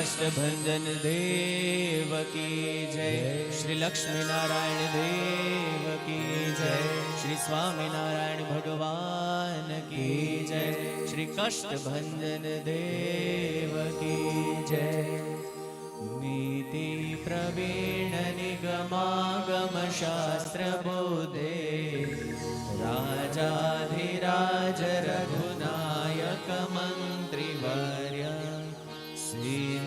अष्टभंजन देव की जय। श्री लक्ष्मी नारायण देव की जय। श्री स्वामी नारायण भगवान की जय। श्री कष्ट भंजन देव की जय। नीति प्रवीण निगमागम शास्त्र बोधे। राजाधिराज रघुनायक मंत्रिवर्य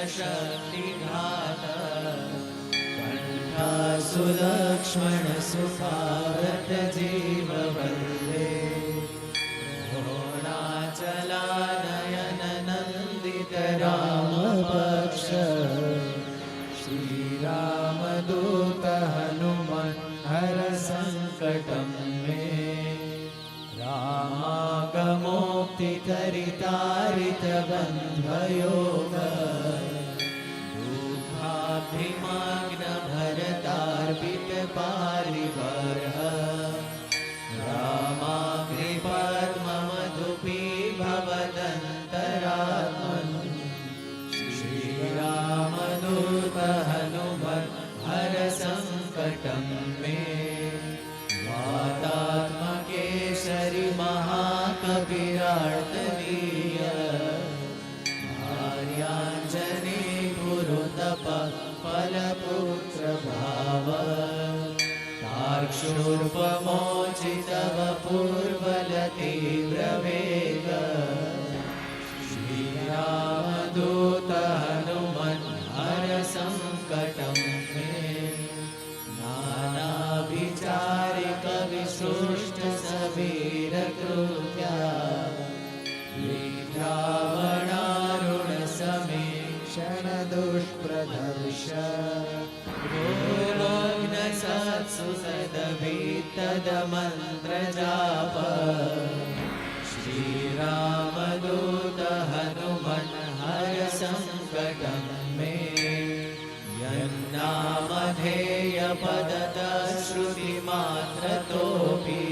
शक्तिघात कण्ठासु लक्ष्मण सुखावत जीव वन्दे घोणाचलानयन नन्दित राम पक्ष श्रीरामदूत हनुमन् हर सङ्कटं मे रामागमोक्तिकरितारितबन्धयोग पारिबर्ह रामाग्निपद् मम धुपी भवदन्तरात्मन्। हर सङ्कटं तार्क्षोपमोचितव पूर्वलतीव्रवेग श्रीरामदूत हनुमन् हर सङ्कटं मे नानाविचारिक दुष्प्रदर्श गोलोग्न सत्सु सदभित्तदमन्त्रजाप श्रीरामदूत हनुमन् हर सङ्कटं मे यन्नामधेयपदत श्रुतिमात्रतोऽपि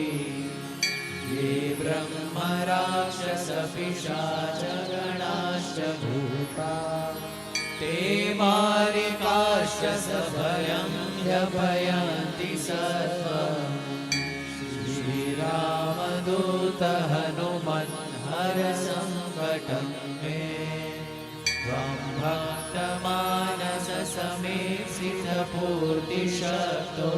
ये ब्रह्मराक्षसपिशाचगणाश्च भूता ते मारिकाश्चसभयं व्यभयन्ति सर्वम् श्रीरामदूत हनुमन् हर सङ्कटं मे त्वं भक्तमानससमीक्षितपूर्तिशक्तो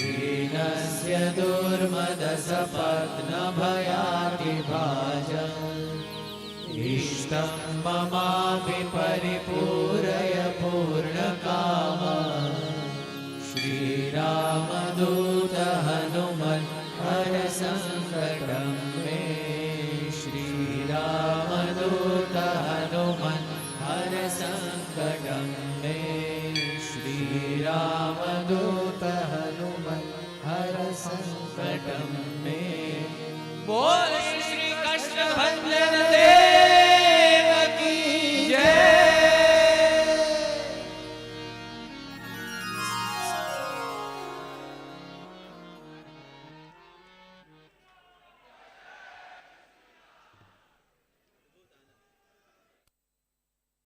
दीनस्य दुर्मदसपत्नभयातिभाजम् इष्टं ममाभिपरिपूरय पूर्णकाम श्रीरामदूत हनुमन् हर सङ्कटं मे श्रीरामदूत हनुमन् हर सङ्कटम्